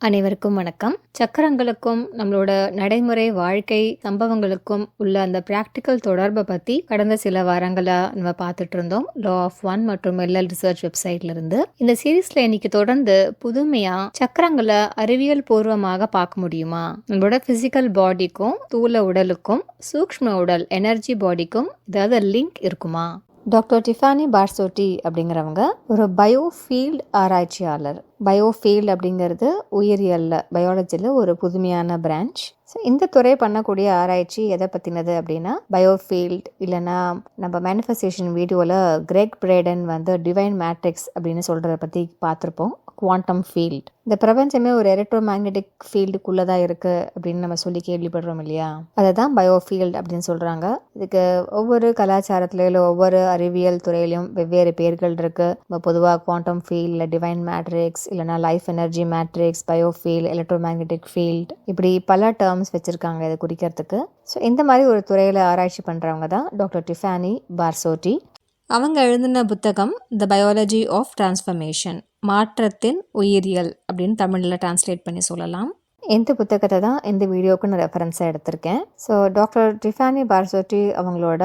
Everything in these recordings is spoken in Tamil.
அனைவருக்கும் வணக்கம். சக்கரங்களுக்கும் நம்மளோட நடைமுறை வாழ்க்கை சம்பவங்களுக்கும் உள்ள அந்த பிராக்டிக்கல் தொடர்பை பத்தி கடந்த சில வாரங்களை நம்ம பார்த்துட்டு இருந்தோம் லா ஆஃப் ஒன் மற்றும் எல்எல் ரிசர்ச் வெப்சைட்ல இருந்து இந்த சீரீஸ்ல இன்னைக்கு தொடர்ந்து புதுமையா சக்கரங்களை அறிவியல் பூர்வமாக பார்க்க முடியுமா? நம்மளோட பிசிக்கல் பாடிக்கும் தூள உடலுக்கும் சூக்ஷ்ம உடல் எனர்ஜி பாடிக்கும் ஏதாவது லிங்க் இருக்குமா? டாக்டர் டிஃபானி பார்சோட்டி அப்படிங்கிறவங்க ஒரு பயோஃபீல்டு ஆராய்ச்சியாளர். பயோஃபீல்ட் அப்படிங்கிறது உயிரியலில் பயாலஜியில் ஒரு புதுமையான பிரான்ச் ஸோ இந்த துறை பண்ணக்கூடிய ஆராய்ச்சி எதை பற்றினது அப்படின்னா பயோஃபீல்ட் இல்லைன்னா நம்ம மேனிஃபெஸ்டேஷன் வீடியோவில் கிரெக் பிரேடன் வந்து டிவைன் மேட்ரிக்ஸ் அப்படின்னு சொல்கிறத பற்றி பார்த்துருப்போம். குவாண்டம் ஃபீல்ட் இந்த பிரபஞ்சமே ஒரு எலக்ட்ரோ மேக்னெட்டிக் ஃபீல்டுக்குள்ளே தான் இருக்குது அப்படின்னு நம்ம சொல்லி கேள்விப்படுறோம் இல்லையா? அதை தான் பயோஃபீல்டு அப்படின்னு சொல்கிறாங்க இதுக்கு ஒவ்வொரு கலாச்சாரத்துல இல்லை ஒவ்வொரு அறிவியல் துறையிலையும் வெவ்வேறு பேர்கள் இருக்குது இப்போ பொதுவாக குவாண்டம் ஃபீல்ட் இல்லை டிவைன் மேட்ரிக்ஸ் இல்லைனா life energy matrix biofield electromagnetic field இப்படி பல டேர்ம்ஸ் வச்சுருக்காங்க இதை குறிக்கிறதுக்கு. ஸோ இந்த மாதிரி ஒரு துறையில் ஆராய்ச்சி பண்ணுறவங்க தான் டாக்டர் டிஃபானி பார்சோட்டி. அவங்க எழுதின புத்தகம் த பயாலஜி ஆஃப் டிரான்ஸ்ஃபர்மேஷன் மாற்றத்தின் உயிரியல் அப்படின்னு தமிழில் டிரான்ஸ்லேட் பண்ணி சொல்லலாம். இந்த புத்தகத்தை தான் இந்த வீடியோவுக்கு நான் ரெஃபரன்ஸாக எடுத்திருக்கேன். ஸோ டாக்டர் டிஃபானி பார்சோட்டி அவங்களோட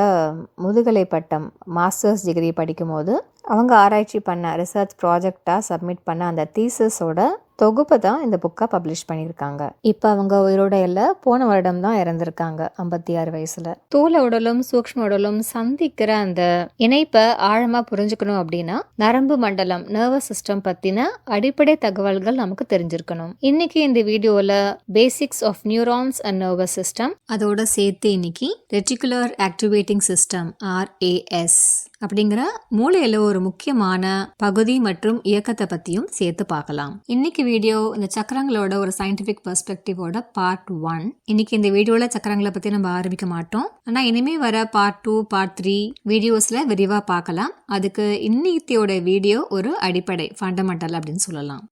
முதுகலை பட்டம் மாஸ்டர்ஸ் டிகிரி படிக்கும்போது அவங்க ஆராய்ச்சி பண்ண ரிசர்ச் ப்ராஜெக்டாக சப்மிட் பண்ண அந்த தீசஸோட தொகுப்பை தான் இந்த புக்கை பப்ளிஷ் பண்ணியிருக்காங்க. இப்போ அவங்க உயிரோட இல்லை போன வருடம் தான் இறந்திருக்காங்க ஐம்பத்தி ஆறு வயசில். தூள உடலும் சூக்ஷ்ம உடலும் சந்திக்கிற அந்த இணைப்பை ஆழமாக புரிஞ்சுக்கணும் அப்படின்னா நரம்பு மண்டலம் நர்வஸ் சிஸ்டம் பற்றின அடிப்படை தகவல்கள் நமக்கு தெரிஞ்சிருக்கணும். இன்னைக்கு இந்த வீடியோவில் basics of neurons and nervous system அதோட சேர்த்து இன்னைக்கு ரெட்டிகுலர் ஆக்டிவேட்டிங் சிஸ்டம் ஆர்ஏஎஸ் அப்படிங்கிற மூளையில ஒரு முக்கியமான பகுதி மற்றும் இயக்கத்தை பத்தியும் சேர்த்து பார்க்கலாம். இன்னைக்கு வீடியோ இந்த சக்கரங்களோட ஒரு சயின்டிபிக் பெர்ஸ்பெக்டிவோட பார்ட் ஒன் இன்னைக்கு இந்த வீடியோல சக்கரங்களை பத்தி நம்ம ஆரம்பிக்க மாட்டோம். ஆனா இனிமே வர பார்ட் டூ பார்ட் த்ரீ வீடியோஸ்ல விரிவா பார்க்கலாம். அதுக்கு இன்னைத்தியோட வீடியோ ஒரு அடிப்படை ஃபண்டமெண்டல் அப்படின்னு சொல்லலாம்.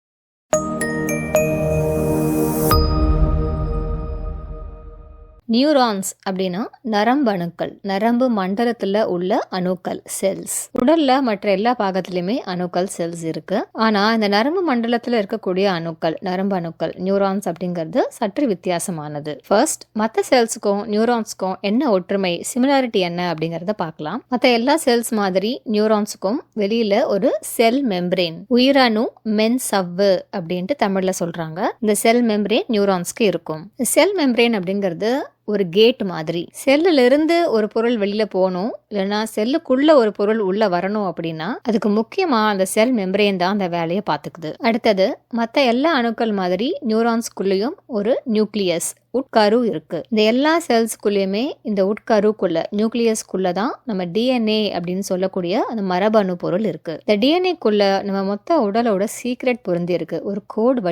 நியூரான்ஸ் அப்படின்னா நரம்பு அணுக்கள் நரம்பு மண்டலத்தில் உள்ள அணுக்கள் செல்ஸ் உடல்ல மற்ற எல்லா பாகத்திலையுமே அணுக்கள் செல்ஸ் இருக்கு. ஆனா இந்த நரம்பு மண்டலத்தில் இருக்கக்கூடிய அணுக்கள் நரம்பு அணுக்கள் நியூரான்ஸ் அப்படிங்கிறது சற்று வித்தியாசமானது. ஃபர்ஸ்ட் மற்ற செல்ஸுக்கும் நியூரான்ஸுக்கும் என்ன ஒற்றுமை சிமிலாரிட்டி என்ன அப்படிங்கிறத பார்க்கலாம். மற்ற எல்லா செல்ஸ் மாதிரி நியூரான்ஸுக்கும் வெளியில ஒரு செல் மெம்பரேன் உயிரணு மென் சவ்வு அப்படின்ட்டு தமிழ்ல சொல்றாங்க. இந்த செல் மெம்பரேன் நியூரான்ஸ்க்கு இருக்கும். செல் மெம்பரேன் அப்படிங்கிறது ஒரு கேட் மாதிரி. செல்லுல இருந்து ஒரு பொருள் வெளியில போகணும். இல்லைன்னா செல்லுக்குள்ள ஒரு பொருள் உள்ள வரணும் அப்படின்னா அதுக்கு முக்கியமா அந்த செல் மெம்பரேன் தான் அந்த வேலையை பார்த்துக்குது. அடுத்தது மற்ற எல்லா அணுக்கள் மாதிரி நியூரான்ஸ்குள்ளேயும் ஒரு நியூக்ளியஸ் உட்கரு இருக்குது இந்த எல்லா செல்ஸ்குள்ளேயுமே இந்த உட்கருக்குள்ள நியூக்ளியஸ்குள்ள தான் நம்ம டிஎன்ஏ அப்படின்னு சொல்லக்கூடிய அந்த மரபணு பொருள் இருக்கு. இந்த டிஎன்ஏக்குள்ள நம்ம மொத்த உடலோட சீக்ரெட் பொருந்தி இருக்கு ஒரு கோட்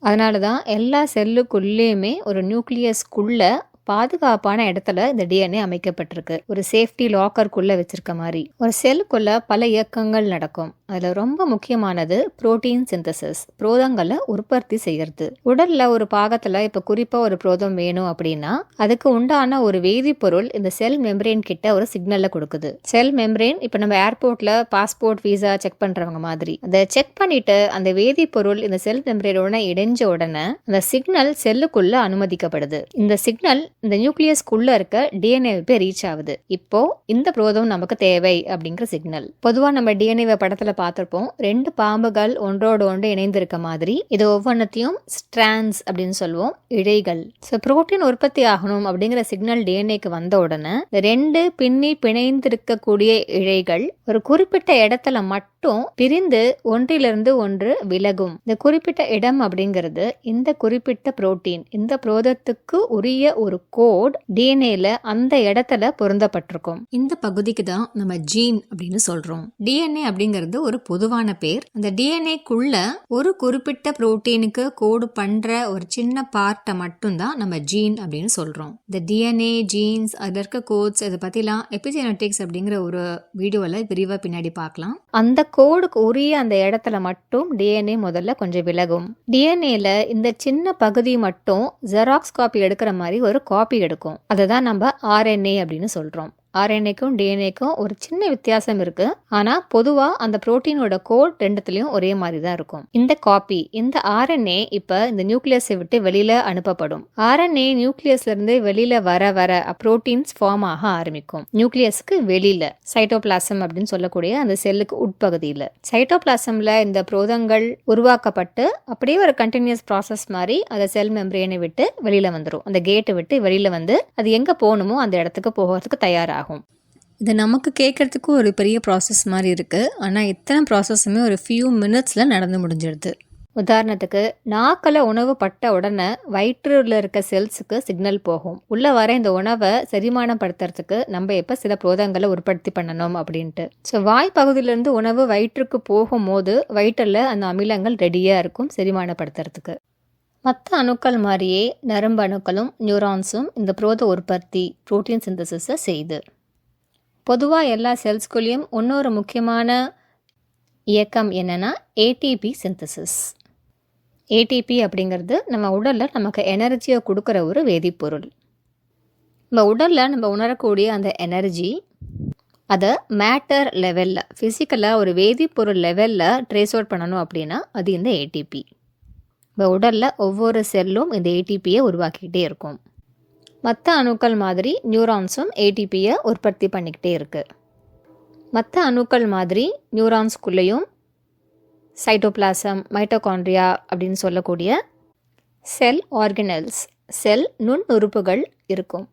அதனால தான் எல்லா செல்லுக்குள்ளேயுமே ஒரு நியூக்ளியஸ்குள்ள பாதுகாப்பான இடத்துல இந்த டிஎன்ஏ அமைக்கப்பட்டிருக்கு. ஒரு சேஃப்டி லாக்கருக்குள்ள வச்சிருக்க மாதிரி. ஒரு செல்லுக்குள்ள பல இயக்கங்கள் நடக்கும். அதில் ரொம்ப முக்கியமானது புரோட்டீன் சிந்தசிஸ் புரோதங்களை உற்பத்தி செய்யறது. உடலில் ஒரு பாகத்தில் இப்போ குறிப்பாக ஒரு புரோதம் வேணும் அப்படின்னா அதுக்கு உண்டான ஒரு வேதிப்பொருள் இந்த செல் மெம்பரேன் கிட்ட ஒரு சிக்னலை கொடுக்குது. செல் மெம்பரேன் இப்போ நம்ம ஏர்போர்ட்ல பாஸ்போர்ட் விசா செக் பண்றவங்க மாதிரி. அதை செக் பண்ணிட்டு அந்த வேதிப்பொருள் இந்த செல் மெம்பரேனோட இடைஞ்ச உடனே அந்த சிக்னல் செல்லுக்குள்ள அனுமதிக்கப்படுது. இந்த சிக்னல் இந்த நியூக்ளியஸ்க்குள்ள இருக்க டிஎன்ஏவுக்கு ரீச் ஆகுது. இப்போ இந்த புரோதம் நமக்கு தேவை அப்படிங்கிற சிக்னல். பொதுவாக நம்ம டிஎன்ஏவை படத்தில் பார்த்துருப்போம். ரெண்டு பாம்புகள் ஒன்றோடு ஒன்று இணைந்திருக்க மாதிரி. இது ஒவ்வொன்றத்தையும் ஸ்ட்ராண்ட்ஸ் அப்படின்னு சொல்லுவோம். இழைகள். ஸோ புரோட்டீன் உற்பத்தி ஆகணும் அப்படிங்கிற சிக்னல் டிஎன்ஏக்கு வந்த உடனே இந்த ரெண்டு பின்னி பிணைந்திருக்கக்கூடிய இழைகள் ஒரு குறிப்பிட்ட இடத்துல மட்டும் பிரிந்து ஒன்றிலிருந்து ஒன்று விலகும். இந்த குறிப்பிட்ட இடம் அப்படிங்கிறது இந்த குறிப்பிட்ட புரோட்டீன் இந்த புரோதத்துக்கு உரிய ஒரு கோட் டிஎன்ஏல அந்த இடத்துல பொருந்தப்பட்டிருக்கும். இந்த பகுதிக்கு தான் நம்ம ஜீன் அப்படின்னு சொல்றோம். டிஎன்ஏ அப்படிங்கிறது ஒரு பொதுவான பேர். அந்த டிஎன்ஏக்குள்ள ஒரு குறிப்பிட்ட புரோட்டீனுக்கு கோடு பண்ற ஒரு சின்ன பார்ட்டை மட்டும்தான் நம்ம ஜீன் அப்படின்னு சொல்றோம். இந்த டிஎன்ஏ ஜீன்ஸ் அதுல இருக்க கோட்ஸ் இதை பத்திலாம் எபிஜெனட்டிக்ஸ் அப்படிங்கிற ஒரு வீடியோல விரிவா பின்னாடி பார்க்கலாம். அந்த கோடுக்கு உரிய அந்த இடத்துல மட்டும் டிஎன்ஏ முதல்ல கொஞ்சம் விலகும். டிஎன்ஏல இந்த சின்ன பகுதி மட்டும் ஜெராக்ஸ் காப்பி எடுக்கிற மாதிரி ஒரு காப்பி எடுக்கும். அதை தான் நம்ம ஆர்என்ஏ அப்படின்னு சொல்றோம். ஆர்என்ஏக்கும் டிஎன்ஏக்கும் ஒரு சின்ன வித்தியாசம் இருக்கு. ஆனா பொதுவா அந்த புரோட்டீனோட கோட் ரெண்டுத்துலயும் ஒரே மாதிரி தான் இருக்கும். இந்த காப்பி இந்த ஆர்என்ஏ இப்ப இந்த நியூக்ளியஸை விட்டு வெளியில அனுப்பப்படும். ஆர்என்ஏ நியூக்ளியஸ்ல இருந்து வெளியில வர வர புரோட்டீன்ஸ் ஃபார்ம் ஆக ஆரம்பிக்கும். நியூக்ளியஸ்க்கு வெளியில சைட்டோபிளாசம் அப்படின்னு சொல்லக்கூடிய அந்த செல்லுக்கு உட்பகுதியில். சைட்டோபிளாசம்ல இந்த புரோதங்கள் உருவாக்கப்பட்டு அப்படியே ஒரு கண்டினியூஸ் ப்ராசஸ் மாதிரி அந்த செல் மெம்பரேனை விட்டு வெளியில வந்துடும் அந்த கேட்டை விட்டு வெளியில வந்து அது எங்க போகணுமோ அந்த இடத்துக்கு போகிறதுக்கு தயாராகும். இது நமக்கு கேட்குறதுக்கு ஒரு பெரிய ப்ராசஸ் மாதிரி இருக்குது ஆனால் இத்தனை ப்ராசஸுமே ஒரு ஃபியூ மினிட்ஸில் நடந்து முடிஞ்சிடுது. உதாரணத்துக்கு நாக்கில் உணவு பட்ட உடனே வயிற்றில் இருக்க செல்ஸுக்கு சிக்னல் போகும். உள்ளே வர இந்த உணவை செரிமானப்படுத்துறதுக்கு நம்ம எப்போ சில புரோதங்களை உற்பத்தி பண்ணணும் அப்படின்ட்டு. ஸோ வாய் பகுதியிலேருந்து உணவு வயிற்றுக்கு போகும்போது வயிற்றில் அந்த அமிலங்கள் ரெடியாக இருக்கும் செரிமானப்படுத்துறதுக்கு. மற்ற அணுக்கள் மாதிரியே நரம்பு அணுக்களும் நியூரான்ஸும் இந்த புரோத உற்பத்தி புரோட்டீன் சிந்தசிஸை செய்யுது பொதுவாக எல்லா செல்ஸ்குள்ளேயும் இன்னொரு முக்கியமான இயக்கம் என்னென்னா ஏடிபி சிந்தசிஸ் ஏடிபி அப்படிங்கிறது நம்ம உடலில் நமக்கு எனர்ஜியை கொடுக்குற ஒரு வேதிப்பொருள். நம்ம உடலில் நம்ம உணரக்கூடிய அந்த எனர்ஜி அதை மேட்டர் லெவலில் ஃபிசிக்கலாக ஒரு வேதிப்பொருள் லெவலில் ட்ரேஸ் அவுட் பண்ணணும் அப்படின்னா அது இந்த ஏடிபி நம்ம உடலில் ஒவ்வொரு செல்லும் இந்த ஏடிபியை உருவாக்கிக்கிட்டே இருக்கும். மற்ற அணுக்கள் மாதிரி நியூரான்ஸும் ஏடிபியை உற்பத்தி பண்ணிக்கிட்டே இருக்குது மற்ற அணுக்கள் மாதிரி நியூரான்ஸ்குள்ளேயும் சைட்டோபிளாசம் மைட்டோகாண்ட்ரியா அப்படின்னு சொல்லக்கூடிய செல் ஆர்கனல்ஸ் செல் நுண்ணுறுப்புகள் இருக்கும்.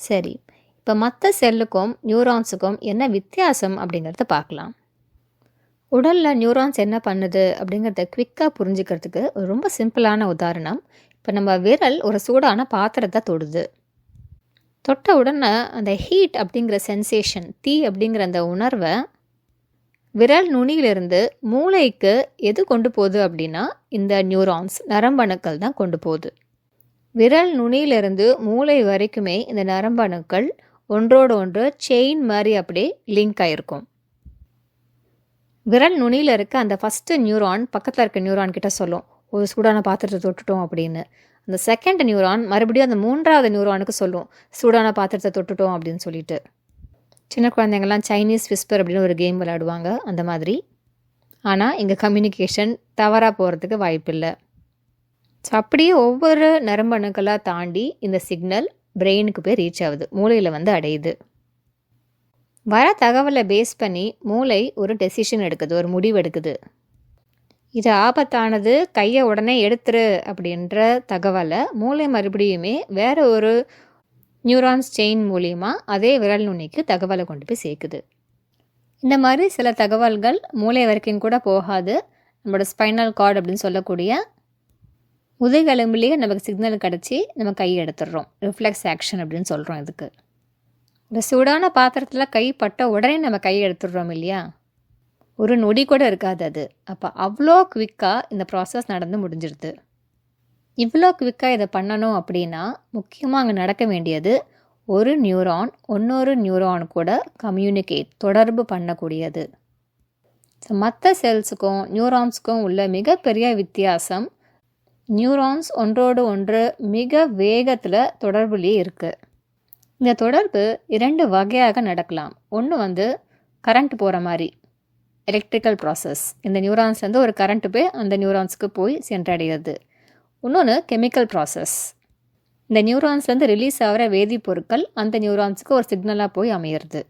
சரி இப்போ மற்ற செல்லுக்கும் நியூரான்ஸுக்கும் என்ன வித்தியாசம் அப்படிங்கிறத பார்க்கலாம் உடலில் நியூரான்ஸ் என்ன பண்ணுது அப்படிங்கிறத குவிக்காக புரிஞ்சுக்கிறதுக்கு ரொம்ப சிம்பிளான உதாரணம். இப்போ நம்ம விரல் ஒரு சூடான பாத்திரத்தை தொடுது. தொட்ட உடனே அந்த ஹீட் அப்படிங்கிற சென்சேஷன் தீ அப்படிங்கிற அந்த உணர்வை விரல் நுனியிலிருந்து மூளைக்கு எது கொண்டு போகுது அப்படின்னா இந்த நியூரான்ஸ் நரம்பணுக்கள் தான் கொண்டு போகுது. விரல் நுனியிலிருந்து மூளை வரைக்குமே இந்த நரம்பணுக்கள் ஒன்றோடு ஒன்று செயின் மாதிரி அப்படியே லிங்க் ஆகிருக்கும் விரல் நுனியில் இருக்க அந்த ஃபஸ்ட்டு நியூரான் பக்கத்தில் இருக்க நியூரான் கிட்ட சொல்லும். ஒரு சூடான பாத்திரத்தை தொட்டுட்டோம் அப்படின்னு. அந்த செகண்ட் நியூரான் மறுபடியும் அந்த மூன்றாவது நியூரானுக்கு சொல்லும் சூடான பாத்திரத்தை தொட்டுட்டோம் அப்படின்னு சொல்லிட்டு. சின்ன குழந்தைங்கள்லாம் சைனீஸ் விஸ்பர் அப்படின்னு ஒரு கேம் விளையாடுவாங்க அந்த மாதிரி. ஆனால் இங்கே கம்யூனிகேஷன் தவறாக போகிறதுக்கு வாய்ப்பில்லை. ஸோ அப்படியே ஒவ்வொரு நரம்பணுக்களாக தாண்டி இந்த சிக்னல் பிரெயினுக்கு போய் ரீச் ஆகுது மூளையில் வந்து அடையுது. வர தகவலை பேஸ் பண்ணி மூளை ஒரு டெசிஷன் எடுக்குது ஒரு முடிவு எடுக்குது. இது ஆபத்தானது கையை உடனே எடுத்துரு அப்படின்ற தகவலை மூளை மறுபடியுமே வேற ஒரு நியூரான்ஸ் செயின் மூலியமாக அதே விரல் நுனிக்கு தகவலை கொண்டு போய் சேர்க்குது. இந்த மாதிரி சில தகவல்கள் மூளை வரைக்கும் கூட போகாது. நம்மளோட ஸ்பைனல் கார்டு அப்படின்னு சொல்லக்கூடிய முதுகெலும்புலேயே நமக்கு சிக்னல் கிடச்சி நம்ம கை எடுத்துடுறோம். ரிஃப்ளெக்ஸ் ஆக்ஷன் அப்படின்னு சொல்கிறோம் இதுக்கு. இந்த சூடான பாத்திரத்தில் கை பட்ட உடனே நம்ம கை எடுத்துடுறோம் இல்லையா? ஒரு நொடி கூட இருக்காது அது. அப்போ அவ்வளோ குவிக்காக இந்த ப்ராசஸ் நடந்து முடிஞ்சிருது. இவ்வளோ குவிக்காக இதை பண்ணணும் அப்படின்னா முக்கியமாக அங்கே நடக்க வேண்டியது ஒரு நியூரான் இன்னொரு நியூரான் கூட கம்யூனிகேட் தொடர்பு பண்ணக்கூடியது. ஸோ மற்ற செல்ஸுக்கும் நியூரான்ஸுக்கும் உள்ள மிகப்பெரிய வித்தியாசம் நியூரான்ஸ் ஒன்றோடு ஒன்று மிக வேகத்தில் தொடர்புலேயே இருக்குது இந்த தொடர்பு இரண்டு வகையாக நடக்கலாம். ஒன்று வந்து கரண்ட் போகிற மாதிரி. எலக்ட்ரிக்கல் ப்ராசஸ் இந்த நியூரான்ஸ்லேருந்து ஒரு கரண்ட்டு போய் அந்த நியூரான்ஸுக்கு போய் சென்றடைகிறது. இன்னொன்று கெமிக்கல் ப்ராசஸ் இந்த நியூரான்ஸ்லேருந்து ரிலீஸ் ஆகிற வேதிப்பொருட்கள் அந்த நியூரான்ஸுக்கு ஒரு சிக்னலாக போய் அமையிறது.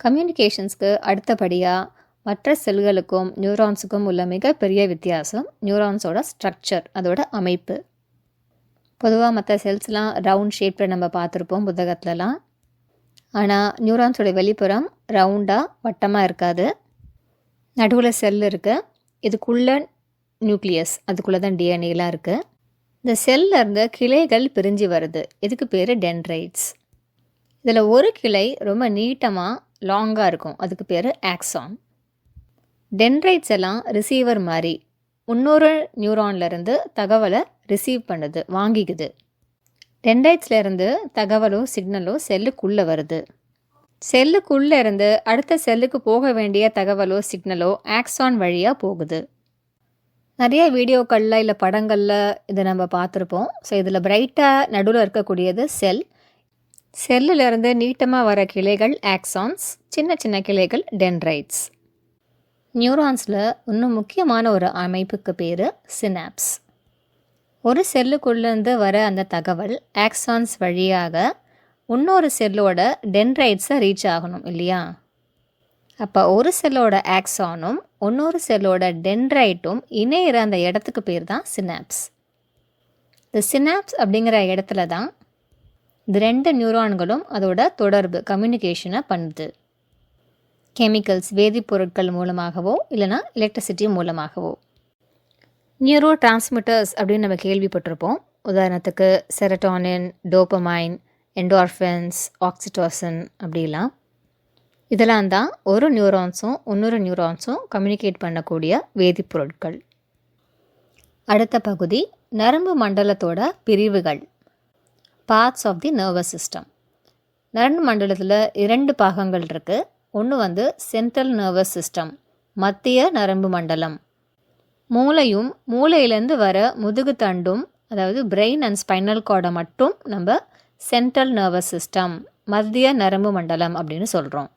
கம்யூனிகேஷன்ஸ்க்கு அடுத்தபடியாக மற்ற செல்களுக்கும் நியூரான்ஸுக்கும் உள்ள மிகப்பெரிய வித்தியாசம் நியூரான்ஸோட ஸ்ட்ரக்சர் அதோட அமைப்பு. பொதுவாக மற்ற செல்ஸ்லாம் ரவுண்ட் ஷேப்பில் நம்ம பார்த்துருப்போம் புத்தகத்துலலாம். ஆனால் நியூரான்ஸோட வெளிப்புறம் ரவுண்டாக வட்டமாக இருக்காது. நடுவில் செல் இருக்குது இதுக்குள்ளே நியூக்ளியஸ் அதுக்குள்ளே தான் டிஎன்ஏலாம் இருக்குது இந்த செல்லில் இருந்த கிளைகள் பிரிஞ்சு வருது. இதுக்கு பேர் டென்ட்ரைட்ஸ் இதில் ஒரு கிளை ரொம்ப நீட்டமாக லாங்காக இருக்கும். அதுக்கு பேர் ஆக்ஸான் டென்ட்ரைட்ஸ் எல்லாம் ரிசீவர் மாதிரி இன்னொரு நியூரான்லேருந்து தகவலை ரிசீவ் பண்ணுது வாங்கிக்குது. டென்ட்ரைட்ஸ்லேருந்து தகவலோ சிக்னலோ செல்லுக்குள்ளே வருது. செல்லுக்குள்ளே இருந்து அடுத்த செல்லுக்கு போக வேண்டிய தகவலோ சிக்னலோ ஆக்சான் வழியாக போகுது. நிறைய வீடியோக்களில் இல்லை படங்களில் இதை நம்ம பார்த்துருப்போம். ஸோ இதில் பிரைட்டாக நடுவில் இருக்கக்கூடியது செல் செல்லிலிருந்து நீட்டமாக வர கிளைகள் ஆக்சான்ஸ் சின்ன சின்ன கிளைகள் டென்ரைட்ஸ் நியூரான்ஸில் இன்னும் முக்கியமான ஒரு அமைப்புக்கு பேர் சினாப்ஸ் ஒரு செல்லுக்குள்ளேருந்து வர அந்த தகவல் ஆக்சான்ஸ் வழியாக இன்னொரு செல்லோட டென்ட்ரைட்ஸை ரீச் ஆகணும் இல்லையா? அப்போ ஒரு செல்லோட ஆக்சானும் இன்னொரு செல்லோட டென்ட்ரைட்டும் இணையிற அந்த இடத்துக்கு பேர் தான் சினாப்ஸ் இந்த சினாப்ஸ் அப்படிங்கிற இடத்துல தான் இந்த ரெண்டு நியூரான்களும் அதோட தொடர்பு கம்யூனிகேஷனை பண்ணுது. கெமிக்கல்ஸ் வேதிப்பொருட்கள் மூலமாகவோ இல்லைனா எலக்ட்ரிசிட்டி மூலமாகவோ. நியூரோ டிரான்ஸ்மிட்டர்ஸ் அப்படின்னு நம்ம கேள்விப்பட்டிருப்போம். உதாரணத்துக்கு செரட்டானின் டோப்பமைன் என்டார்ஃபன்ஸ் ஆக்சிடோசன் அப்படிலாம். இதெல்லாம் தான் ஒரு நியூரான்ஸும் இன்னொரு நியூரான்ஸும் கம்யூனிகேட் பண்ணக்கூடிய வேதிப்பொருட்கள். அடுத்த பகுதி நரம்பு மண்டலத்தோட பிரிவுகள். Parts of the nervous system நரம்பு மண்டலத்தில் இரண்டு பாகங்கள் இருக்குது ஒன்று வந்து சென்ட்ரல் நர்வஸ் சிஸ்டம் மத்திய நரம்பு மண்டலம். மூளையும் மூளையிலேருந்து வர முதுகு தண்டும் அதாவது பிரெயின் அண்ட் ஸ்பைனல் கார்டை மட்டும் நம்ம சென்ட்ரல் நர்வஸ் சிஸ்டம் மத்திய நரம்பு மண்டலம் அப்படின்னு சொல்கிறோம்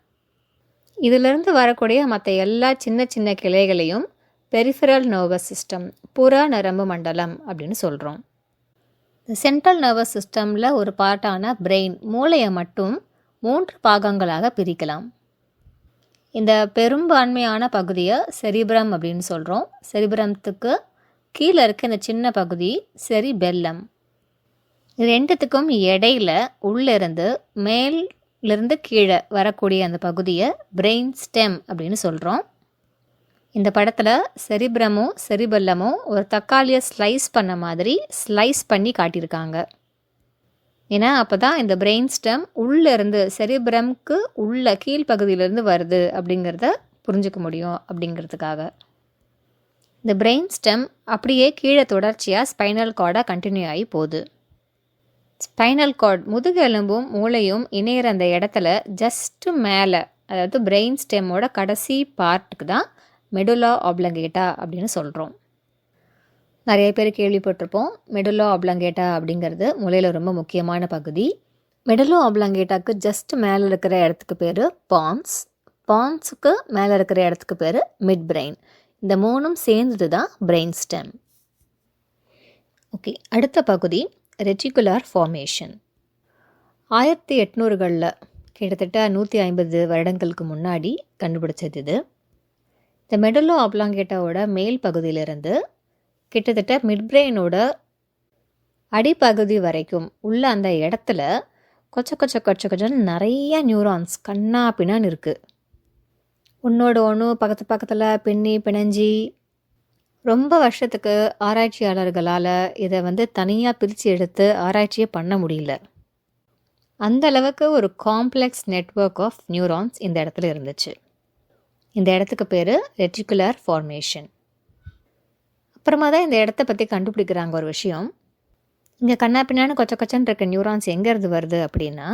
இதிலிருந்து வரக்கூடிய மற்ற எல்லா சின்ன சின்ன கிளைகளையும் பெரிஃபரல் நர்வஸ் சிஸ்டம் புற நரம்பு மண்டலம் அப்படின்னு சொல்கிறோம் இந்த சென்ட்ரல் நர்வஸ் சிஸ்டமில் ஒரு பார்ட்டான பிரெயின் மூளையை மட்டும் மூன்று பாகங்களாக பிரிக்கலாம். இந்த பெரும்பான்மையான பகுதியை செரிபிரம் அப்படின்னு சொல்கிறோம் செரிபிரமத்துக்கு கீழே இருக்க இந்த சின்ன பகுதி செரிபெல்லம். பெல்லம் ரெண்டுத்துக்கும் இடையில உள்ளிருந்து மேலிருந்து கீழே வரக்கூடிய அந்த பகுதியை பிரெயின் ஸ்டெம் அப்படின்னு சொல்கிறோம் இந்த படத்தில் செரிபிரமும் செரிபல்லமோ ஒரு தக்காளியை ஸ்லைஸ் பண்ண மாதிரி ஸ்லைஸ் பண்ணி காட்டியிருக்காங்க. ஏன்னா அப்போ தான் இந்த பிரெயின் ஸ்டெம் உள்ளேருந்து செரிபிரம்க்கு உள்ள கீழ்ப்பகுதியிலேருந்து வருது அப்படிங்கிறத புரிஞ்சுக்க முடியும் அப்படிங்கிறதுக்காக. இந்த பிரெயின் ஸ்டெம் அப்படியே கீழே தொடர்ச்சியாக ஸ்பைனல் கார்டாக கண்டினியூ ஆகி போகுது. ஸ்பைனல் கார்ட் முதுகெலும்பும் மூளையும் இணையிற அந்த இடத்துல ஜஸ்ட்டு மேலே அதாவது பிரெயின் ஸ்டெம்மோட கடைசி பார்ட்டுக்கு தான் மெடுலா ஆப்லங்கேட்டா அப்படின்னு சொல்கிறோம் நிறைய பேர் கேள்விப்பட்டிருப்போம் மெடுலோ ஆப்லங்கேட்டா அப்படிங்கிறது மூளையில் ரொம்ப முக்கியமான பகுதி. மெடுலோ ஆப்லங்கேட்டாக்கு ஜஸ்ட் மேலே இருக்கிற இடத்துக்கு பேர் பான்ஸ் பான்ஸுக்கு மேலே இருக்கிற இடத்துக்கு பேர் மிட் பிரெயின் இந்த மூணும் சேர்ந்தது தான் பிரெயின் ஸ்டெம் ஓகே அடுத்த பகுதி ரெட்டிகுலார் ஃபார்மேஷன். ஆயிரத்தி எட்நூறுகளில் கிட்டத்தட்ட நூற்றி ஐம்பது வருடங்களுக்கு முன்னாடி கண்டுபிடிச்சது இது. இந்த மெடலோ ஆப்லாங்கேட்டாவோட மேல் பகுதியிலிருந்து கிட்டத்தட்ட மிட்பிரெயினோட அடிப்பகுதி வரைக்கும் உள்ள அந்த இடத்துல கொச்ச கொச்ச கொச்ச கொச்சன்னு நிறைய நியூரான்ஸ் கண்ணா பின்னான்னு இருக்குது ஒன்றோட ஒன்று பக்கத்து பக்கத்தில் பின்னி பிணைஞ்சி ரொம்ப வருஷத்துக்கு ஆராய்ச்சியாளர்களால் இதை வந்து தனியாக பிரித்து எடுத்து ஆராய்ச்சியே பண்ண முடியல. அந்த அளவுக்கு ஒரு காம்ப்ளெக்ஸ் நெட்ஒர்க் ஆஃப் நியூரான்ஸ் இந்த இடத்துல இருந்துச்சு. இந்த இடத்துக்கு பேர் ரெட்டிகுலர் ஃபார்மேஷன் அப்புறமா தான் இந்த இடத்த பற்றி கண்டுபிடிக்கிறாங்க ஒரு விஷயம். இங்கே கண்ணா பின்னான்னு கொச்ச கொச்சன்னு இருக்க நியூரான்ஸ் எங்கேருந்து வருது அப்படின்னா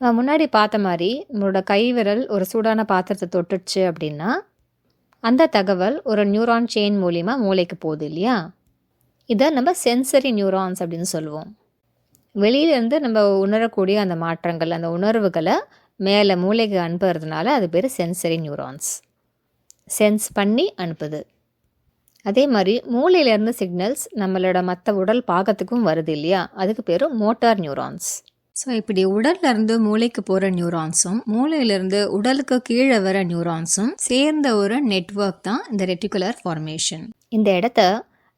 நான் முன்னாடி பார்த்த மாதிரி நம்மளோட கை விரல் ஒரு சூடான பாத்திரத்தை தொட்டுடுச்சு அப்படின்னா அந்த தகவல் ஒரு நியூரான் செயின் மூலிமா மூளைக்கு போகுது இல்லையா? இதை நம்ம சென்சரி நியூரான்ஸ் அப்படின்னு சொல்லுவோம். வெளியிலேருந்து நம்ம உணரக்கூடிய அந்த மாற்றங்கள் அந்த உணர்வுகளை மேலே மூளைக்கு அனுப்புறதுனால அது பேர் சென்சரி நியூரான்ஸ் சென்ஸ் பண்ணி அனுப்புது. அதே மாதிரி மூளையிலேருந்து சிக்னல்ஸ் நம்மளோட மற்ற உடல் பாகத்துக்கும் வருது இல்லையா? அதுக்கு பேர் மோட்டார் நியூரான்ஸ் ஸோ இப்படி உடல்லேருந்து மூளைக்கு போகிற நியூரான்ஸும் மூளையிலேருந்து உடலுக்கு கீழே வர நியூரான்ஸும் சேர்ந்த ஒரு நெட்ஒர்க் தான் இந்த ரெட்டிகுலர் ஃபார்மேஷன் இந்த இடத்த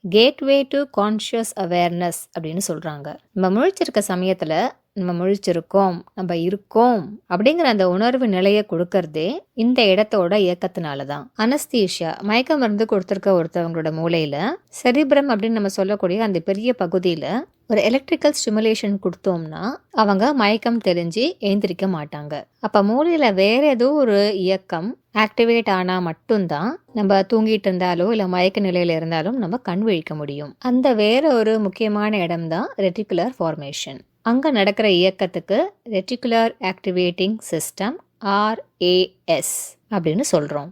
கேட்வே டு கான்ஷியஸ் அவேர்னஸ் அப்படின்னு சொல்கிறாங்க நம்ம முழிச்சிருக்க சமயத்தில் நம்ம முழிச்சிருக்கோம் நம்ம இருக்கோம் அப்படிங்கிற அந்த உணர்வு நிலையை கொடுக்கறதே இந்த இடத்தோட இயக்கத்தினால தான். அனஸ்தீஷியா மயக்க மருந்து கொடுத்துருக்க ஒருத்தவங்களோட மூளையில செரிபிரம் அப்படின்னு நம்ம சொல்லக்கூடிய அந்த பெரிய பகுதியில ஒரு எலக்ட்ரிக்கல் ஸ்டிமுலேஷன் கொடுத்தோம்னா அவங்க மயக்கம் தெரிஞ்சு எழுந்திரிக்க மாட்டாங்க. அப்போ மூளையில் வேற ஏதோ ஒரு இயக்கம் ஆக்டிவேட் ஆனால் மட்டும்தான் நம்ம தூங்கிட்டு இருந்தாலோ இல்லை மயக்க நிலையில் இருந்தாலும் நம்ம கண் விழிக்க முடியும். அந்த வேற ஒரு முக்கியமான இடம் தான் ரெட்டிகுலர் ஃபார்மேஷன் அங்கே நடக்கிற இயக்கத்துக்கு ரெட்டிகுலர் ஆக்டிவேட்டிங் சிஸ்டம் ஆர்ஏஎஸ் அப்படின்னு சொல்கிறோம்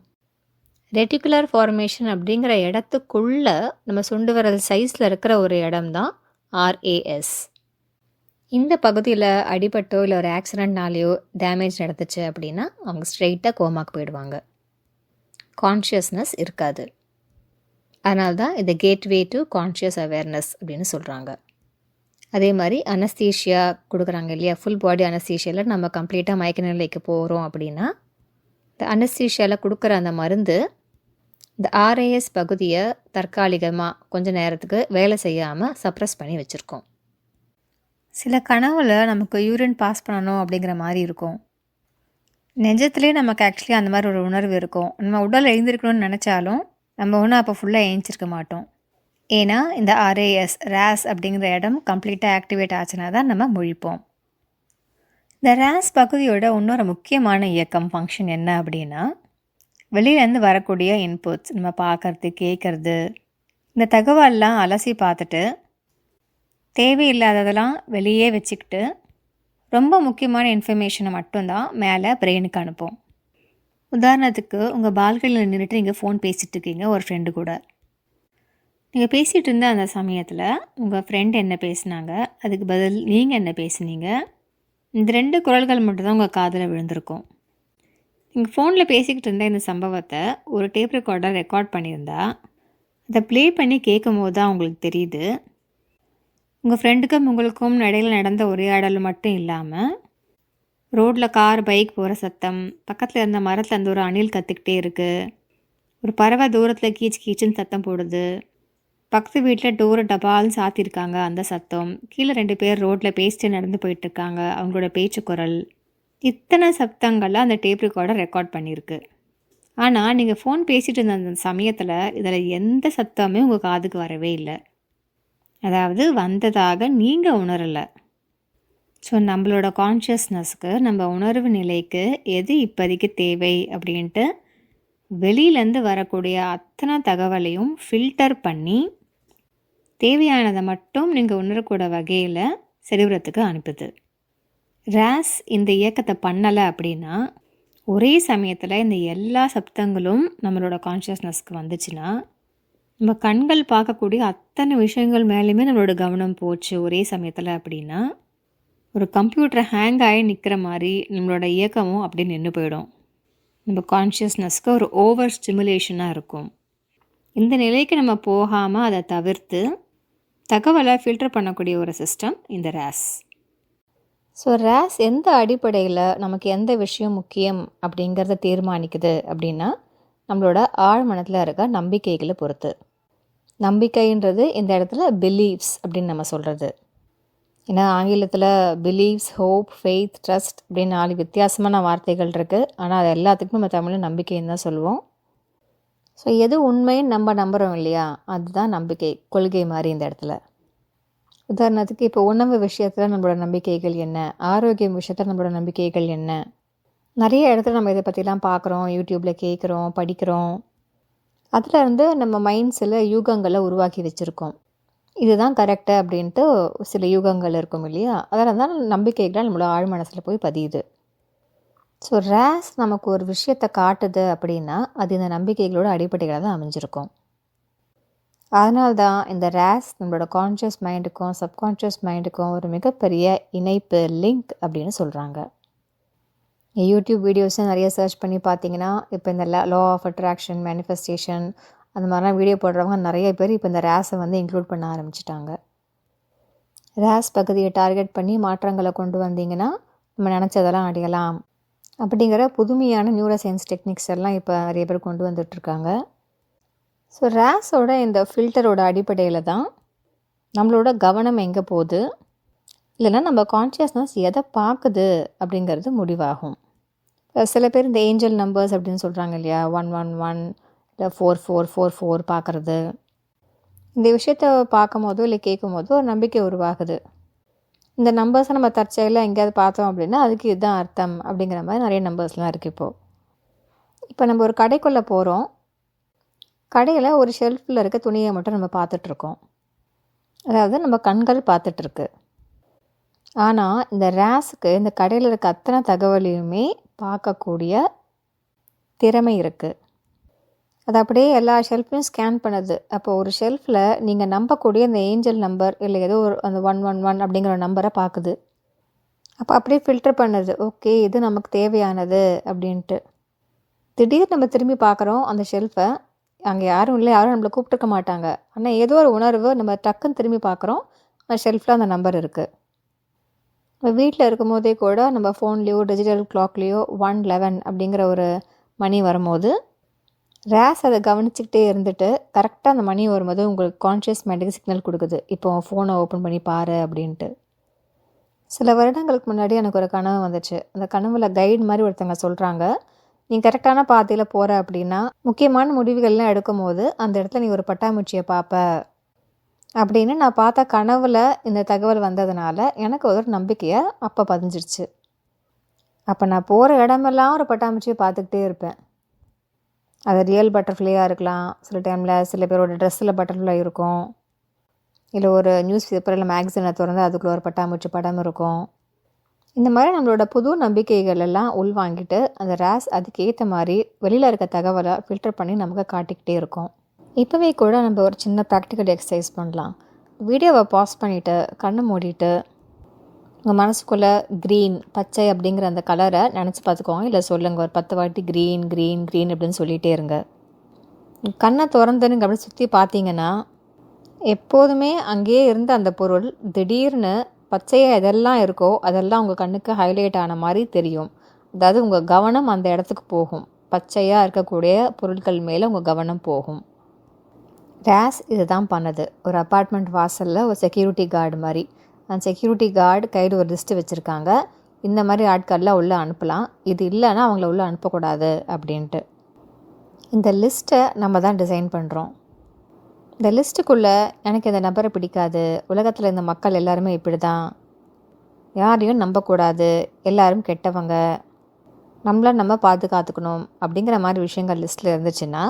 ரெட்டிகுலர் ஃபார்மேஷன் அப்படிங்கிற இடத்துக்குள்ள நம்ம சுண்டு விரல் சைஸில் இருக்கிற ஒரு இடம் தான் ஆர்ஏஎஸ் இந்த பகுதியில் அடிபட்டோ இல்லை ஒரு ஆக்சிடெண்ட்னாலேயோ டேமேஜ் நடந்துச்சு அப்படின்னா அவங்க ஸ்ட்ரெயிட்டாக கோமாக்கு போயிடுவாங்க. கான்ஷியஸ்னஸ் இருக்காது. அதனால தான் இந்த கேட்வே டு கான்ஷியஸ் அவேர்னஸ் அப்படின்னு சொல்கிறாங்க அதே மாதிரி அனஸ்தீஷியா கொடுக்குறாங்க இல்லையா? ஃபுல் பாடி அனஸ்தீஷியாவில் நம்ம கம்ப்ளீட்டாக மயக்க நிலைக்கு போகிறோம் அப்படின்னா இந்த அனஸ்தீஷியாவில் கொடுக்குற அந்த மருந்து இந்த ஆர்ஏஎஸ் பகுதியை தற்காலிகமாக கொஞ்ச நேரத்துக்கு வேலை செய்யாமல் சப்ரஸ் பண்ணி வச்சுருக்கோம். சில கனவுல நமக்கு யூரின் பாஸ் பண்ணணும் அப்படிங்கிற மாதிரி இருக்கும். நெஜத்துலேயே நமக்கு ஆக்சுவலி அந்த மாதிரி ஒரு உணர்வு இருக்கும். நம்ம உடல் எழுந்திருக்கணும்னு நினச்சாலும் நம்ம ஒன்றும் அப்போ ஃபுல்லாக ஏஞ்சிருக்க மாட்டோம். ஏன்னா இந்த ஆர்ஏஎஸ் ரேஸ் அப்படிங்கிற இடம் கம்ப்ளீட்டாக ஆக்டிவேட் ஆச்சுன்னா தான் நம்ம முழிப்போம். இந்த ரேஸ் பகுதியோட இன்னொரு முக்கியமான இயக்கம் ஃபங்க்ஷன் என்ன அப்படின்னா வெளியிலேருந்து வரக்கூடிய இன்புட்ஸ் நம்ம பார்க்கறது கேட்குறது இந்த தகவல்லாம் அலசி பார்த்துட்டு தேவையில்லாததெல்லாம் வெளியே வச்சுக்கிட்டு ரொம்ப முக்கியமான இன்ஃபர்மேஷனை மட்டும்தான் மேலே பிரெயினுக்கு அனுப்போம். உதாரணத்துக்கு உங்கள் பால்கனியில் நின்றுட்டு நீங்கள் ஃபோன் பேசிகிட்டு இருக்கீங்க ஒரு ஃப்ரெண்டு கூட. நீங்கள் பேசிகிட்டு இருந்த அந்த சமயத்தில் உங்கள் ஃப்ரெண்ட் என்ன பேசுனாங்க அதுக்கு பதில் நீங்கள் என்ன பேசுனீங்க இந்த ரெண்டு குரல்கள் மட்டும்தான் உங்கள் காதில் விழுந்திருக்கும். நீங்கள் ஃபோனில் பேசிக்கிட்டு இருந்த இந்த சம்பவத்தை ஒரு டேப் ரெக்கார்டர் ரெக்கார்ட் பண்ணியிருந்தா அதை ப்ளே பண்ணி கேட்கும் போது தான் உங்களுக்கு தெரியுது. உங்கள் ஃப்ரெண்டுக்கும் உங்களுக்கும் இடையில் நடந்த உரையாடல் மட்டும் இல்லாமல் ரோட்டில் கார் பைக் போகிற சத்தம் பக்கத்தில் இருந்த மரத்தில் அந்த ஒரு அணில் கற்றுக்கிட்டே இருக்குது ஒரு பறவை தூரத்தில் கீச் கீச்சுன்னு சத்தம் போடுது. பக்கத்து வீட்டில் டோரை டபால்னு சாத்தியிருக்காங்க அந்த சத்தம். கீழே ரெண்டு பேர் ரோட்டில் பேசிட்டு நடந்து போயிட்டுருக்காங்க அவங்களோட பேச்சு குரல். இத்தனை சப்தங்களில் அந்த டேப் ரெக்கார்டர் ரெக்கார்ட் பண்ணியிருக்கு ஆனால் நீங்கள் ஃபோன் பேசிகிட்டு இருந்த அந்த சமயத்தில் இதில் எந்த சத்தமே உங்கள் காதுக்கு வரவே இல்லை. அதாவது வந்ததாக நீங்கள் உணரலை. ஸோ நம்மளோட கான்ஷியஸ்னஸ்க்கு நம்ம உணர்வு நிலைக்கு எது இப்போதைக்கு தேவை அப்படின்ட்டு வெளியிலேருந்து வரக்கூடிய அத்தனை தகவலையும் ஃபில்டர் பண்ணி தேவையானதை மட்டும் நீங்கள் உணரக்கூட வகையில் செரிவுரத்துக்கு அனுப்புது. ரேஸ் இந்த இயக்கத்தை பண்ணலை அப்படின்னா ஒரே சமயத்தில் இந்த எல்லா சப்தங்களும் நம்மளோட கான்ஷியஸ்னஸ்க்கு வந்துச்சுன்னா நம்ம கண்கள் பார்க்கக்கூடிய அத்தனை விஷயங்கள் மேலேயுமே நம்மளோட கவனம் போச்சு ஒரே சமயத்தில் அப்படின்னா ஒரு கம்ப்யூட்டர் ஹேங் ஆகி நிற்கிற மாதிரி நம்மளோட இயக்கமும் அப்படி நின்று போயிடும். நம்ம கான்ஷியஸ்னஸ்க்கு ஒரு ஓவர் ஸ்டிமுலேஷனாக இருக்கும். இந்த நிலைக்கு நம்ம போகாமல் அதை தவிர்த்து தகவலை ஃபில்டர் பண்ணக்கூடிய ஒரு சிஸ்டம் இந்த ரேஸ் ஸோ ரேஸ் எந்த அடிப்படையில் நமக்கு எந்த விஷயம் முக்கியம் அப்படிங்கிறத தீர்மானிக்குது அப்படின்னா நம்மளோட ஆழ்மனத்தில் இருக்க நம்பிக்கைகளை பொறுத்து. நம்பிக்கைன்றது இந்த இடத்துல பிலீவ்ஸ் அப்படின்னு நம்ம சொல்கிறது ஏன்னா ஆங்கிலத்தில் பிலீவ்ஸ் ஹோப் ஃபெய்த் ட்ரஸ்ட் அப்படின்னு நாலு வித்தியாசமான வார்த்தைகள் இருக்குது ஆனால் அது எல்லாத்துக்கும் நம்ம தமிழில் நம்பிக்கைன்னு தான் சொல்லுவோம். ஸோ எது உண்மைன்னு நம்ம நம்புகிறோம் இல்லையா? அதுதான் நம்பிக்கை கொள்கை மாதிரி இந்த இடத்துல. உதாரணத்துக்கு இப்போ உணவு விஷயத்தில் நம்மளோட நம்பிக்கைகள் என்ன? ஆரோக்கியம் விஷயத்தில் நம்மளோட நம்பிக்கைகள் என்ன? நிறைய இடத்துல நம்ம இதை பற்றிலாம் பார்க்குறோம் யூடியூப்பில் கேட்குறோம் படிக்கிறோம். அதில் இருந்து நம்ம மைண்ட்ஸில் யூகங்களை உருவாக்கி வச்சுருக்கோம். இதுதான் கரெக்டு அப்படின்ட்டு சில யூகங்கள் இருக்கும் இல்லையா? அதில் தான் நம்பிக்கைகள் நம்மளோட ஆழ் மனசில் போய் பதியுது. ஸோ ரேஸ் நமக்கு ஒரு விஷயத்தை காட்டுது அப்படின்னா அது இந்த நம்பிக்கைகளோட அடிப்படையில் தான் அமைஞ்சிருக்கும். அதனால தான் இந்த ரேஸ் நம்மளோட கான்ஷியஸ் மைண்டுக்கும் சப்கான்ஷியஸ் மைண்டுக்கும் ஒரு மிகப்பெரிய இணைப்பு லிங்க் அப்படின்னு சொல்கிறாங்க யூடியூப் வீடியோஸும் நிறைய சர்ச் பண்ணி பார்த்தீங்கன்னா இப்போ இந்த லா ஆஃப் அட்ராக்ஷன் மேனிஃபெஸ்டேஷன் அந்த மாதிரிலாம் வீடியோ போடுறவங்க நிறைய பேர் இப்போ இந்த ரேஸை வந்து இன்க்ளூட் பண்ண ஆரம்பிச்சிட்டாங்க. ரேஸ் பகுதியை டார்கெட் பண்ணி மாற்றங்களை கொண்டு வந்தீங்கன்னா நம்ம நினச்சதெல்லாம் அடையலாம். அப்படிங்கிற புதுமையான நியூரோ சயின்ஸ் டெக்னிக்ஸ் எல்லாம் இப்போ நிறைய பேர் கொண்டு வந்துட்டுருக்காங்க ஸோ ரேஸோட இந்த ஃபில்டரோட அடிப்படையில் தான் நம்மளோட கவனம் எங்கே போகுது? இல்லைன்னா நம்ம கான்ஷியஸ்னஸ் எதை பார்க்குது அப்படிங்கிறது முடிவாகும். சில பேர் இந்த ஏஞ்சல் நம்பர்ஸ் அப்படின்னு சொல்கிறாங்க இல்லையா? ஒன் ஒன் ஒன் இல்லை ஃபோர் ஃபோர் ஃபோர் ஃபோர் பார்க்குறது. இந்த விஷயத்த பார்க்கும் போதோ இல்லை கேட்கும் போதோ ஒரு நம்பிக்கை உருவாகுது. இந்த நம்பர்ஸை நம்ம தற்செயலில் எங்கேயாவது பார்த்தோம் அப்படின்னா அதுக்கு இதுதான் அர்த்தம் அப்படிங்கிற மாதிரி நிறைய நம்பர்ஸ்லாம் இருக்குது இப்போது இப்போ நம்ம ஒரு கடைக்குள்ளே போகிறோம் கடையில் ஒரு ஷெல்ஃபில் இருக்க துணியை மட்டும் நம்ம பார்த்துட்ருக்கோம். அதாவது நம்ம கண்கள் பார்த்துட்ருக்கு. ஆனால் இந்த ரேஸுக்கு இந்த கடையில் இருக்க அத்தனை தகவலையுமே பார்க்கக்கூடிய திறமை இருக்குது அது அப்படியே எல்லா ஷெல்ஃபையும் ஸ்கேன் பண்ணுது. அப்போ ஒரு ஷெல்ஃபில் நீங்கள் நம்பக்கூடிய அந்த ஏஞ்சல் நம்பர் இல்லை ஏதோ ஒரு அந்த ஒன் ஒன் ஒன் அப்படிங்கிற நம்பரை பார்க்குது. அப்போ அப்படியே ஃபில்டர் பண்ணுது. ஓகே இது நமக்கு தேவையானது அப்படின்ட்டு. திடீர்னு நம்ம திரும்பி பார்க்குறோம் அந்த ஷெல்ஃபை அங்கே யாரும் இல்லை யாரும் நம்மளை கூப்பிட்டுருக்க மாட்டாங்க. ஆனால் ஏதோ ஒரு உணர்வு நம்ம டக்குன்னு திரும்பி பார்க்குறோம் அந்த ஷெல்ஃபில் அந்த நம்பர் இருக்குது நம்ம வீட்டில் இருக்கும் போதே கூட நம்ம ஃபோன்லேயோ டிஜிட்டல் கிளாக்லேயோ ஒன் லெவன் அப்படிங்கிற ஒரு மணி வரும்போது ரேஸ் அதை கவனிச்சுக்கிட்டே இருந்துட்டு கரெக்டாக அந்த மணி வரும்போது உங்களுக்கு கான்ஷியஸ் மைண்டுக்கு சிக்னல் கொடுக்குது. இப்போ ஃபோனை ஓப்பன் பண்ணி பாரு அப்படின்ட்டு. சில வருடங்களுக்கு முன்னாடி எனக்கு ஒரு கனவு வந்துச்சு. அந்த கனவுல கைடு மாதிரி ஒருத்தங்க சொல்கிறாங்க நீ கரெக்டான பாதையில் போகிற அப்படின்னா முக்கியமான முடிவுகள்லாம் எடுக்கும் போது அந்த இடத்துல நீ ஒரு பட்டாமூச்சியை பார்ப்ப அப்படின்னு நான் பார்த்த கனவில் இந்த தகவல் வந்ததுனால எனக்கு ஒரு நம்பிக்கையை அப்போ பதிஞ்சிருச்சு. அப்போ நான் போகிற இடமெல்லாம் ஒரு பட்டாமூச்சியை பார்த்துக்கிட்டே இருப்பேன். அது ரியல் பட்டர்ஃப்ளையாக இருக்கலாம். சில டைமில் சில பேரோட ட்ரெஸ்ஸில் பட்டர்ஃப்ளை இருக்கும். இல்லை ஒரு நியூஸ் பேப்பர் இல்லை மேக்சினை திறந்து அதுக்குள்ளே ஒரு பட்டாமூச்சி படம் இருக்கும். இந்த மாதிரி நம்மளோட புது நம்பிக்கைகள் எல்லாம் உள்வாங்கிட்டு அந்த ரேஸ் அதுக்கேற்ற மாதிரி வெளியில் இருக்க தகவலை ஃபில்டர் பண்ணி நமக்கு காட்டிக்கிட்டே இருக்கும். இப்போவே கூட நம்ம ஒரு சின்ன ப்ராக்டிக்கல் எக்ஸசைஸ் பண்ணலாம். வீடியோவை பாஸ் பண்ணிவிட்டு கண்ணை மூடிட்டு உங்கள் மனசுக்குள்ளே க்ரீன் பச்சை அப்படிங்கிற அந்த கலரை நினச்சி பார்த்துக்கோங்க. இல்லை சொல்லுங்கள் ஒரு பத்து வாட்டி க்ரீன் க்ரீன் க்ரீன் அப்படின்னு சொல்லிகிட்டே இருங்க. கண்ணை திறந்துனுங்க அப்படி சுற்றி பார்த்தீங்கன்னா எப்போதுமே அங்கேயே இருந்த அந்த பொருள் திடீர்னு பச்சையாக எதெல்லாம் இருக்கோ அதெல்லாம் உங்கள் கண்ணுக்கு ஹைலைட் ஆன மாதிரி தெரியும். அதாவது உங்கள் கவனம் அந்த இடத்துக்கு போகும். பச்சையாக இருக்கக்கூடிய பொருட்கள் மேலே உங்கள் கவனம் போகும். ரேஸ் இது தான் பண்ணுது. ஒரு அப்பார்ட்மெண்ட் வாசலில் ஒரு செக்யூரிட்டி கார்டு மாதிரி. அந்த செக்யூரிட்டி கார்டு கையில் ஒரு லிஸ்ட்டு வச்சுருக்காங்க. இந்த மாதிரி ஆட்கள்லாம் உள்ளே அனுப்பலாம். இது இல்லைன்னா அவங்கள உள்ளே அனுப்பக்கூடாது அப்படின்ட்டு. இந்த லிஸ்ட்டை நம்ம தான் டிசைன் பண்ணுறோம் இந்த லிஸ்ட்டுக்குள்ளே எனக்கு இந்த நபரை பிடிக்காது. உலகத்தில் இந்த மக்கள் எல்லாருமே இப்படி தான் யாரையும் நம்பக்கூடாது. எல்லாரும் கெட்டவங்க. நம்மளை நம்ம பாதுகாத்துக்கணும் அப்படிங்கிற மாதிரி விஷயங்கள் லிஸ்ட்டில் இருந்துச்சுன்னா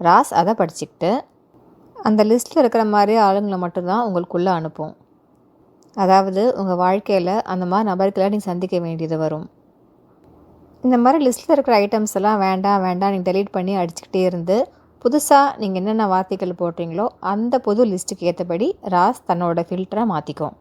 ராஸ் அதை படிச்சுக்கிட்டு அந்த லிஸ்ட்டில் இருக்கிற மாதிரி ஆளுங்களை மட்டும்தான் உங்களுக்குள்ளே அனுப்பும். அதாவது உங்கள் வாழ்க்கையில் அந்த மாதிரி நபர்களை நீங்கள் சந்திக்க வேண்டியது வரும். இந்த மாதிரி லிஸ்ட்டில் இருக்கிற ஐட்டம்ஸ் எல்லாம் வேண்டாம் வேண்டாம் நீங்கள் டெலீட் பண்ணி அடிச்சுக்கிட்டே இருந்து புதுசாக நீங்கள் என்னென்ன வார்த்தைகள் போடுறீங்களோ அந்த புது லிஸ்ட்டுக்கு ஏற்றபடி ராஸ் தன்னோட ஃபில்டரை மாற்றிக்கும்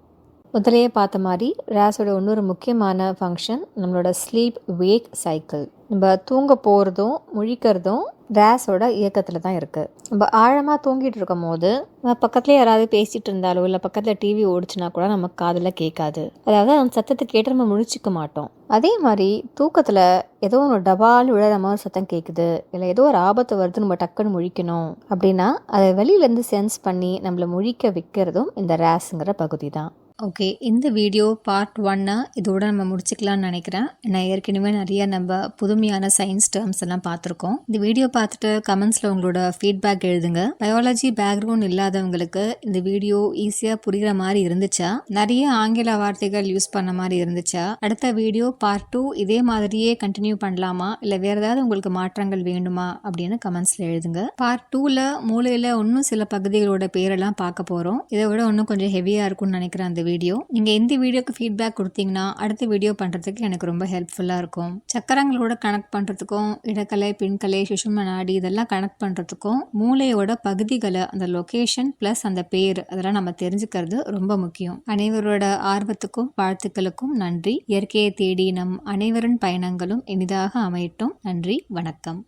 முதலையே பார்த்த மாதிரி ரேஸோட இன்னொரு முக்கியமான ஃபங்க்ஷன் நம்மளோட ஸ்லீப் வேக் சைக்கிள் நம்ம தூங்க போகிறதும் முழிக்கிறதும் ரேஸோட இயக்கத்தில் தான் இருக்குது நம்ம ஆழமாக தூங்கிட்டு இருக்கும் போது நம்ம பக்கத்தில் யாராவது பேசிகிட்டு இருந்தாலோ இல்லை பக்கத்தில் டிவி ஓடிச்சுனா கூட நமக்கு காதில் கேட்காது. அதாவது அந்த சத்தத்தை கேட்டு நம்ம முழிச்சிக்க மாட்டோம். அதே மாதிரி தூக்கத்தில் ஏதோ ஒரு டபால் விழுற மாதிரி சத்தம் கேட்குது இல்லை ஏதோ ஒரு ஆபத்து வருது நம்ம டக்குன்னு முழிக்கணும் அப்படின்னா அதை வெளியிலேருந்து சென்ஸ் பண்ணி நம்மளை முழிக்க வைக்கிறதும் இந்த ரேஸுங்கிற பகுதி தான். ஓகே இந்த வீடியோ பார்ட் ஒன்னா இதோட நம்ம முடிச்சுக்கலாம்னு நினைக்கிறேன். நான் ஏற்கனவே நிறைய நம்ம புதுமையான சயின்ஸ் டேர்ம்ஸ் எல்லாம் பார்த்துருக்கோம். இந்த வீடியோ பார்த்துட்டு கமெண்ட்ஸில் உங்களோட ஃபீட்பேக் எழுதுங்க. பயாலஜி பேக்ரவுண்ட் இல்லாதவங்களுக்கு இந்த வீடியோ ஈஸியாக புரிகிற மாதிரி இருந்துச்சா? நிறைய ஆங்கில வார்த்தைகள் யூஸ் பண்ண மாதிரி இருந்துச்சா? அடுத்த வீடியோ பார்ட் டூ இதே மாதிரியே கண்டினியூ பண்ணலாமா? இல்லை வேறு ஏதாவது உங்களுக்கு மாற்றங்கள் வேண்டுமா? அப்படின்னு கமெண்ட்ஸில் எழுதுங்க. பார்ட் டூவில் மூளையில் இன்னும் சில பகுதிகளோட பேரெல்லாம் பார்க்க போகிறோம் இதை விட இன்னும் கொஞ்சம் ஹெவியாக இருக்கும்னு நினைக்கிறேன் அந்த வீடியோ நீங்கள் எந்த வீடியோக்கு ஃபீட்பேக் கொடுத்தீங்கன்னா அடுத்த வீடியோ பண்ணுறதுக்கு எனக்கு ரொம்ப ஹெல்ப்ஃபுல்லாக இருக்கும். சக்கரங்களோட கனெக்ட் பண்ணுறதுக்கும் இடக்கலை பின்கலை சுஷும நாடி இதெல்லாம் கனெக்ட் பண்ணுறதுக்கும் மூளையோட பகுதிகளை அந்த லொக்கேஷன் ப்ளஸ் அந்த பேர் அதெல்லாம் நம்ம தெரிஞ்சுக்கிறது ரொம்ப முக்கியம். அனைவரோட ஆர்வத்துக்கும் வாழ்த்துக்களுக்கும் நன்றி. இயற்கையை தேடி நம் அனைவரின் பயணங்களும் இனிதாக அமையட்டும். நன்றி வணக்கம்.